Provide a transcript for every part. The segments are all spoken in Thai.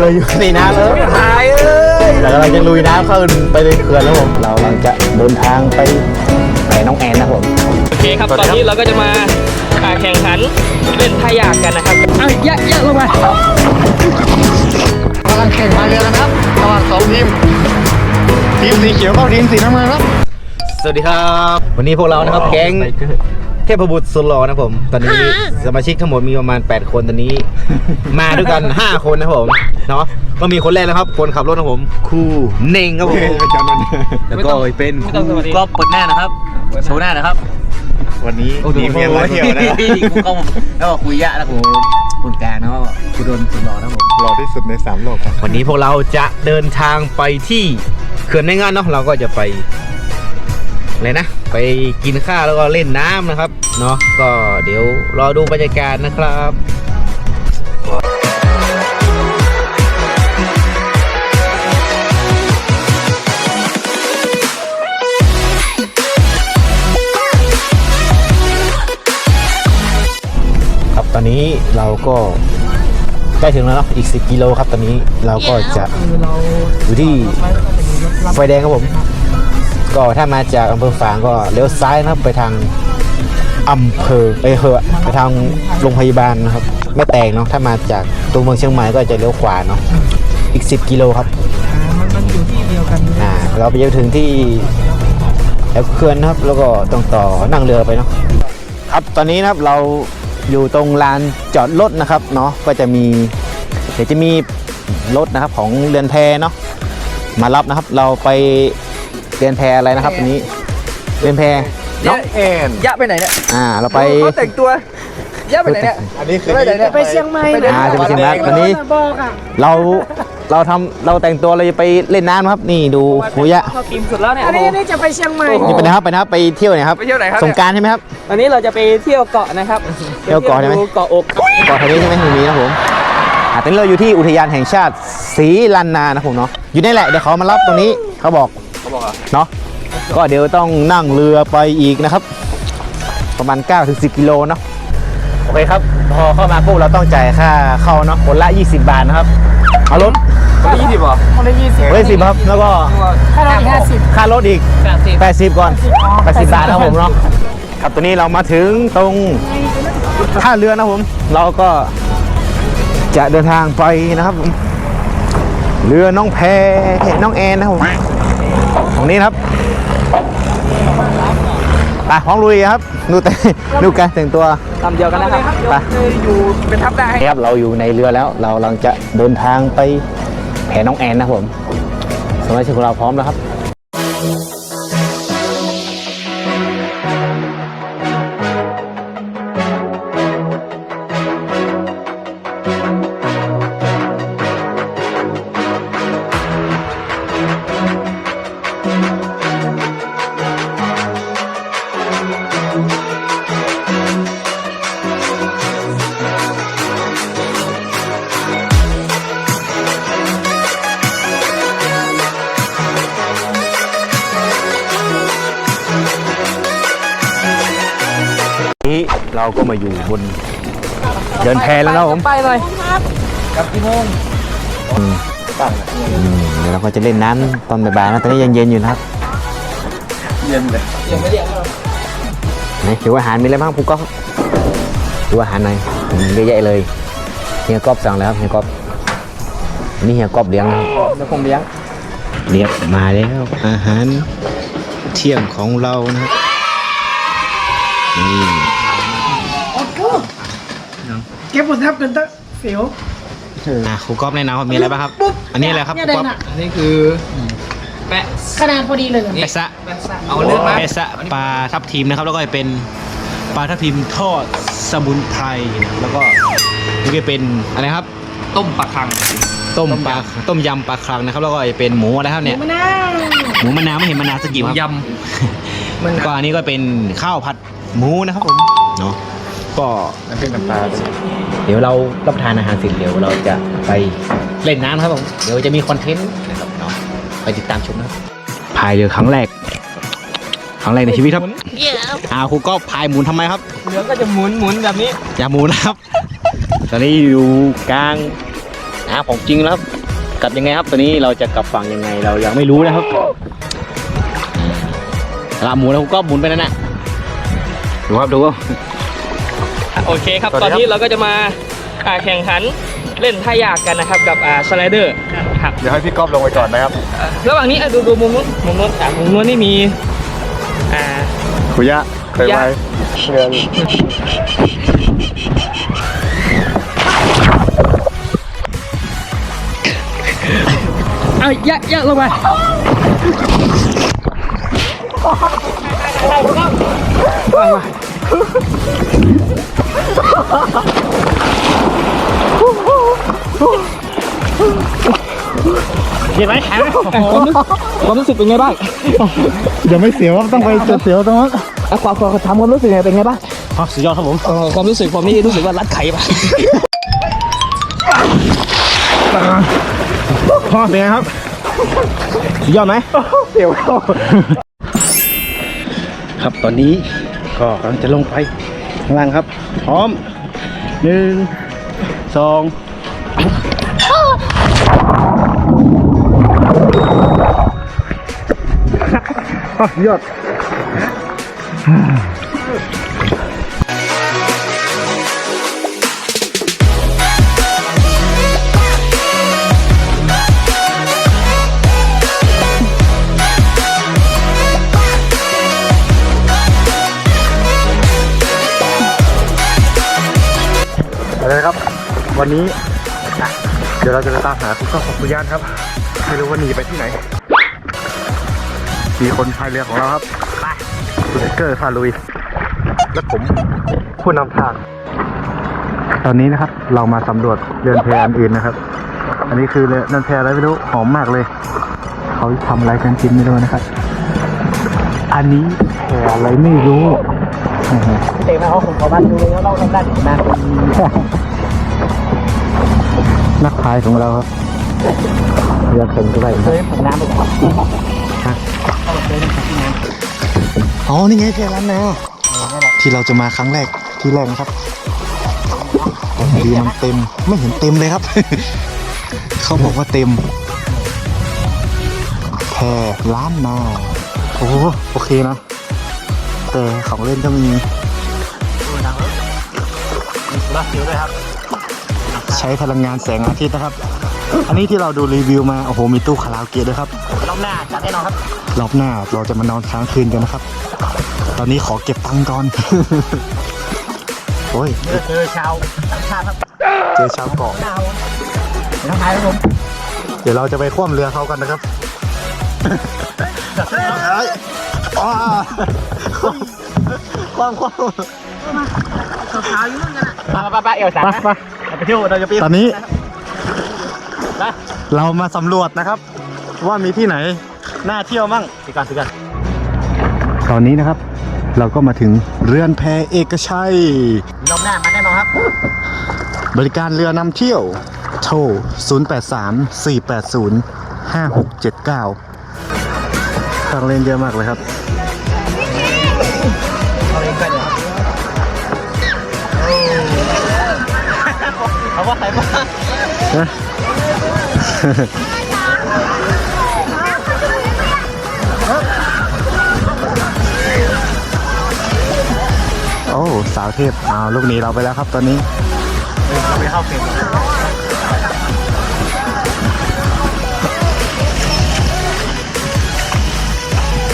เราอยู่ในน้ำแล้วหายเอ้ยเรากำลังจะลุยน้ำเข้าไปในเขื่อนแล้วผม เรากำลังจะเดินทางไปไปน้องแอนนะครับผมโอเคครับตอนนี้เราก็จะมาอ่าแข่งขันเล่นทายากกันนะครับอ้าวยะยะลงมากำลังแข่งพายเรือกันครับระหว่างสองทีมทีมสีเขียวกับทีมสีน้ำเงินครับ สวัสดีครับ วันนี้พวกเรานะครับแก๊ง เทพบุตรสุดหล่อนะครับผม ตอนนี้สมาชิกทั้งหมดมีประมาณ 8 คนตอนนี้ มาด้วยกัน 5 คนนะครับผมเนาะก็มีคนแรกแล้วครับ คนขับรถนะครับผมครูเน่งครับผมแล้วก็เป็นไม่ต้องสวัสดีก็เปิดหน้านะครับโชว์หน้านะครับ วันนี้ทีมเมียนมาเที่ยวนะกูก็แล้วก็คุยยะแล้วกูคนกลางนะว่ากูโดนสุดหล่อนะผมหล่อที่สุดในสามโลกครับวันนี้พวกเราจะเดินทางไปที่เขื่อนในงานเนาะเราก็จะไปอะไรนะ ไปกินข้าวแล้วก็เล่นน้ำนะครับ เนาะก็เดี๋ยวรอดูบรรยากาศนะครับครับตอนนี้เราก็ใกล้ถึงแล้วเนาะอีก 10 กิโลครับ ตอนนี้เราก็จะอยู่ที่ไฟแดงครับผม ก็ถ้ามาจากอำเภอฝางก็เลี้ยวซ้ายนะครับไปทางอำเภอไปเหอะไปทางโรงพยาบาลนะครับไม่แตงเนาะถ้ามาจากตัวเมืองเชียงใหม่ก็จะเลี้ยวขวาเนาะอีก 10 กิโลครับมันมันอยู่ที่เดียวกันอ่าเราไปจะถึงที่แถวเขื่อนนะครับแล้วก็ต้องต่อนั่งเรือไปเนาะครับตอนนี้นะครับเราอยู่ตรงลานจอดรถนะครับเนาะก็จะมีเดี๋ยวจะมีรถนะครับของเรือนแพเนาะมารับนะครับเราไป เรือนแพอะไรนะครับอันนี้เรือนแพน้องแอนยะไปไหนเนี่ยอ่าเราไปเขาแต่งตัวยะไปไหนเนี่ยอันนี้คือไปไหนเนี่ยไปเชียงใหม่อ่าจะไปเชียงรายวันนี้เราเราทำเราแต่งตัวเราจะไปเล่นน้ำนะครับ นี่ดูหูยะเข้าทีมสุดแล้วเนี่ยอันนี้นี่จะไปเชียงใหม่นี่ไปนะครับไปนะครับไปเที่ยวเนี่ยครับไปเที่ยวไหนครับสงกรารใช่ไหมครับอันนี้เราจะไปเที่ยวเกาะนะครับเที่ยวเกาะใช่ไหมดูเกาะอกเกาะทะเลใช่ไหมตรงนี้นะครับผมอ่าตอนนี้เราอยู่ที่อุทยานแห่งชาติศรีลันนานะครับผมเนาะอยู่นี่แหละเดี๋ยวเขามารับตรงนี้เขาบอก เขาบอกอะเนาะก็เดี๋ยวต้องนั่งเรือไปอีกนะครับ ประมาณ9ถึง10 กิโลเนาะโอเคครับ พอเข้ามาปุ๊บเราต้องจ่ายค่าเข้าเนาะคนละ 20 บาทนะครับเอารถคนละยี่สิบเหรอคนละยี่สิบเฮ้ยสิบครับ แล้วก็ถ้าเราอีกห้าสิบค่ารถอีกแปดสิบ80ก่อน80บาทนะครับผมเนาะครับตอนนี้เรามาถึงตรงท่าเรือนะครับผม เราก็จะเดินทางไปนะครับผมเรือน้องแพน้องแอนนะครับผม ตรงนี้นะครับไปพร้อมลุยครับดูแต่ดูการแต่งตัวลำเดียวกันนะครับไปอยู่เป็นทัพได้ครับเราอยู่ในเรือแล้ว เรากำลังจะเดินทางไปแผน้องแอนนะครับผมสมาชิกของเราพร้อมแล้วครับ ก็มาอยู่บน เดินแพแล้วนะครับผมไปเลยอืมเดี๋ยวเราก็จะเล่นน้ำตอนบ่ายๆนะตอนนี้ยังเย็นอยู่นะครับเย็นเลยไหนถือว่าอาหารมีอะไรบ้างปุ๊กก๊อฟดูอาหารหน่อยอืมเยอะแยะเลยเฮียก๊อฟสั่งแล้วครับเฮียก๊อฟนี่เฮียก๊อฟเลี้ยงนะครับเดี๋ยวผมเลี้ยงเรียบมาแล้วอาหารเที่ยงของเรานะครับนี่ เก็บหมดทับกันตั้งเสียว อะครูก๊อฟแนะนำว่ามีอะไรบ้างครับ ปุ๊บอันนี้อะไรครับคเนี่ยรูก๊อฟเดินอะ อันนี้คือแปะขนาดพอดีเลยเอสะเอาเลือกมาเอสะปลาทับทิมนะครับ แล้วก็เป็นปลาทับทิมทอดสมุนไพรนะครับแล้วก็นี่ก็เป็นอะไรครับ ต้มปลาคัง ต้มปลาต้มยำปลาครังนะครับ แล้วก็เป็นหมูอะไรครับเนี่ย มะนาวหมูมะนาวไม่เห็นมะนาวสักกี่ครับยมันก็อันนี้ก็เป็นข้าวผัดหมูนะครับผมเนาะ ก็น้ำพริกน้ำปลาเดี๋ยวเรารับประทานอาหารเสร็จเดี๋ยวเราจะไปเล่นน้ำนะครับผมเดี๋ยวจะมีคอนเทนต์นะครับเนาะไปติดตามชมนะครับพายเรือครั้งแรกครั้งแรกในชีวิตครับอ่าครูก็พายหมุนทำไมครับเรือก็จะหมุนหมุนแบบนี้อย่าหมุนนะครับ ตอนนี้อยู่กลางหาของจริงแล้วครับกลับยังไงครับ ตอนนี้เราจะกลับฝั่งยังไงเรายังไม่รู้นะครับลาหมุนแล้วก็หมุนไปนั่นแหละดูครับดู โอเคครับสวัสตดีอนครับนี้เราก็จะมาอ่าแข่งขันเล่นท่ายากกันนะครับกับอ่าสไลเดอร์ครับเดี๋ยวให้พี่ก๊อฟลงไปก่อนนะครับอ่าระหว่างนี้อะดูดูมุมนู้นมุมนู้นอะมุมนู้นนี่มีอ่า คุยะเคยคุยะ ไปเรื่องเอายะยะลงมา เห็นไหมความรู้ความรู้สึกเป็นไงบ้างเดี๋ยวไม่เสียวต้องไปเสียวตรงนั้นอะความความทำความรู้สึกไงเป็นไงบ้างสุดยอดครับผมเออความรู้สึกผมนี่รู้สึกว่ารัดไข่ปะพ่อเป็นไงครับสุดยอดไหมเสียวเข้าครับตอนนี้ก็กำลังจะลงไปข้างล่างครับ พร้อม หนึ่งสองยอด วันนี้อะเดี๋ยวเราจะไปตามหาคุณก้องของคุณย่านครับไม่รู้ว่าหนีไปที่ไหน มีคนพายเรือของเราครับคุณเกอร์พาลุย และผมผู้นำทาง ตอนนี้นะครับเรามาสำรวจเรือนแพอันอื่นนะครับ อันนี้คือเรือนแพอะไรไม่รู้หอมมากเลย เขาทำอะไรกันกินไม่รู้นะครับ อันนี้แพอะไรไม่รู้เตะมาเขาผมเขาบ้านดูเลยเขาเล่าทางด้านมา นักพายของเราครับเรือเข็งก็ได้เคยผมน้ำไปก่อนอ๋อ นี่ไงแพร้านนาที่เราจะมาครั้งแรกที่แรกนะครับแต่พอดีมันเต็มไม่เห็นเต็มเลยครับ เขาบอกว่าเต็มแพร้านนาโอ้โหโอเคนะแต่ของเล่นก็มี ใช้พลังงานแสงอาทิตย์นะครับ อันนี้ที่เราดูรีวิวมาโอ้โหมีตู้คาราโอเกะด้วยครับรอบหน้าจัดแน่นอนครับรอบหน้าเราจะมานอนค้างคืนกันนะครับ ตอนนี้ขอเก็บตังค์ก่อนโอ้ยเจอชาวต่างชาติครับเจอชาวเกาะหน้าผมเดี๋ยวต้องถ่ายครับผมเดี๋ยวเราจะไปคว่ำเรือเขากันนะครับเฮ้ยอ้าคว่ำคว่ำสาวๆอยู่นู่นกันอะป้าป้าเอวสันไปนะ ไปไปเที่ยวเราจะไปตอนนี้เรามาสำรวจนะครับ ว่ามีที่ไหนน่าเที่ยวมั่งสิกันสิกันตอนนี้นะครับ เราก็มาถึงเรือนแพเอกชัย รอบหน้ามาแน่นอนครับ บริการเรือนำเที่ยว โทร 083 480 5679ทางเล่นเยอะมากเลยครับ เขาว่าใครบ้างโอ้สาวเทพเอาลูกหนี้เราไปแล้วครับตอนนี้เราไปเข้าเฟรม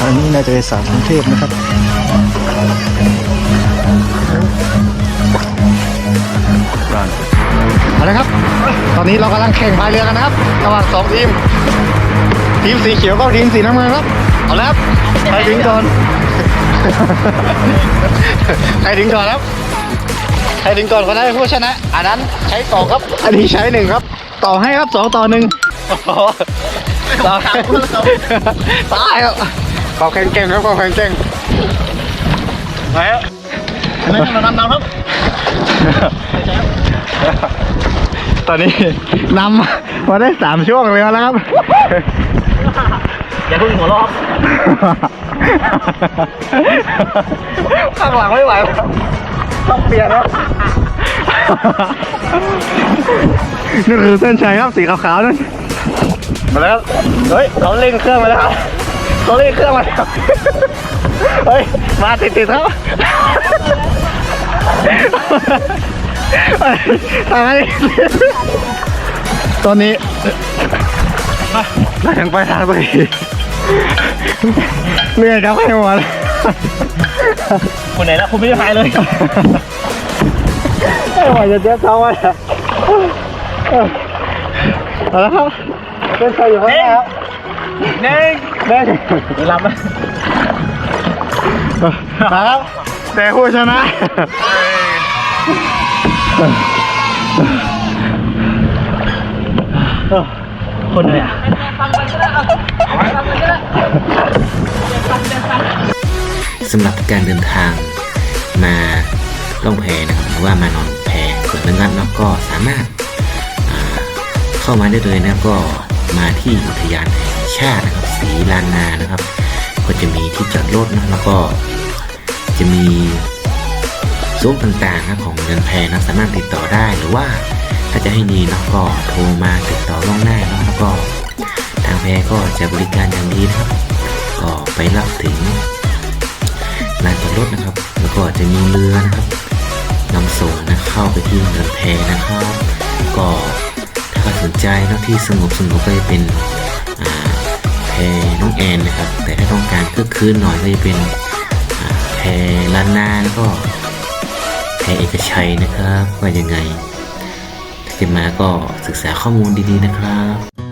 อันนี้น่าจะเป็นสาวกรุงเทพนะครับ อนนี้เรากำลังแข่งพายเรือกันนะครับระหว่างสองทีม ทีมสีเขียวกับทีมสีน้ำเงินครับ เอาแล้วครับใครถึงก่อน ใครถึงก่อนครับ ใครถึงก่อนคนนั้นเป็นผู้ชนะ อันนั้นใช้สองครับ อันนี้ใช้หนึ่งครับ ต่อให้ครับสองต่อหนึ่งต่อตายครับขอบแข่งเก่งครับขอบแข่งเก่งไปครับอันนั้นเรานำนำครับ ตอนนี้นำมาได้สามช่วงเลยแล้วครับ อย่าเพิ่งหัวเราะครับข้างหลังไม่ไหวแล้วต้องเปลี่ยนแล้วนี่คือเส้นชัยครับสีขาวๆนั่นมาแล้วเฮ้ยเขาเร่งเครื่องมาแล้วครับเขาเร่งเครื่องมาแล้วเฮ้ยมาติดๆครับ เฮ้ยทำไมตอนนี้เรายังไปทางตัวเองเหนื่อยครับให้หมดคนไหนนะคุณไม่ได้พายเลยไม่ไหวจะเจ็บท้องวะเอาละครับเป็นใครอยู่ข้างหน้าครับหนึ่งเด้งลำนะมาครับแต่ผู้ชนะ คนเลยอะสำหรับการเดินทางมาล่องแพนะครับหรือว่ามานอนแพส่วนเรื่องนั้นเนาะก็สามารถาเข้ามาได้เลยนะก็มาที่อุทยานแห่งชาตินะครับศรีลานนานะครับ ก็จะมีที่จอดรถนะแล้วก็จะมี ซุ้มต่างๆนะของเรือนแพนะสามารถติดต่อได้หรือว่าถ้าจะให้ดีนะก็โทรมาติดต่อล่วงหน้านะแล้วก็ทางแพก็จะบริการอย่างดีนะครับ ก็ไปรับถึงลานจอดรถนะครับ แล้วก็จะมีเรือนะครับนำส่งนะเข้าไปที่เรือนแพนะครับ ก็ถ้าใครสนใจนะที่สงบสงบก็จะเป็นแพน้องแอนนะครับ แต่ถ้าต้องการคึกคืนหน่อยก็จะเป็นแพลานนาแล้วก็ แพเอกชัยนะครับว่ายังไงถ้าจะมาก็ศึกษาข้อมูลดีๆนะครับ